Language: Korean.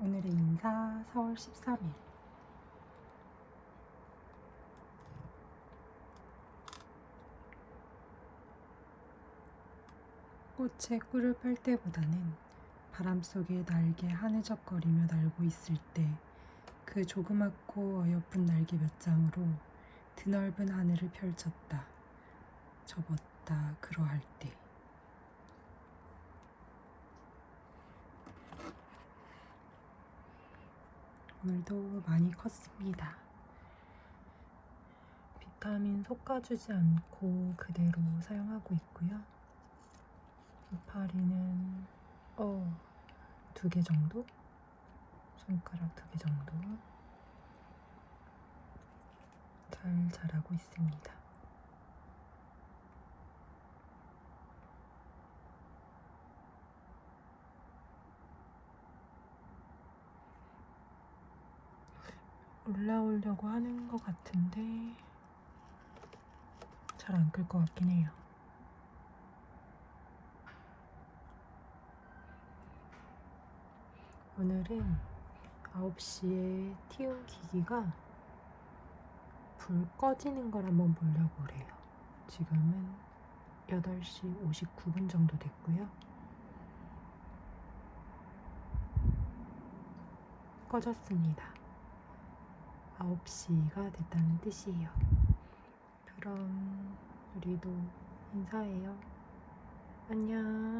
오늘의 인사 4월 13일. 꽃에 꿀을 빨 때보다는 바람 속에 날개 하늘적거리며 날고 있을 때 그 조그맣고 어여쁜 날개 몇 장으로 드넓은 하늘을 펼쳤다. 접었다. 그러할 때. 오늘도 많이 컸습니다. 비타민 솎아주지 않고 그대로 사용하고 있고요. 이파리는 어, 두 개 정도? 손가락 두 개 정도 잘 자라고 있습니다. 올라오려고 하는 것 같은데 잘안끌것 같긴 해요. 오늘은 9시에 티움 기기가 불 꺼지는 걸 한번 보려고 그래요. 지금은 8시 59분 정도 됐고요. 꺼졌습니다. 9시가 됐다는 뜻이에요. 그럼 우리도 인사해요. 안녕.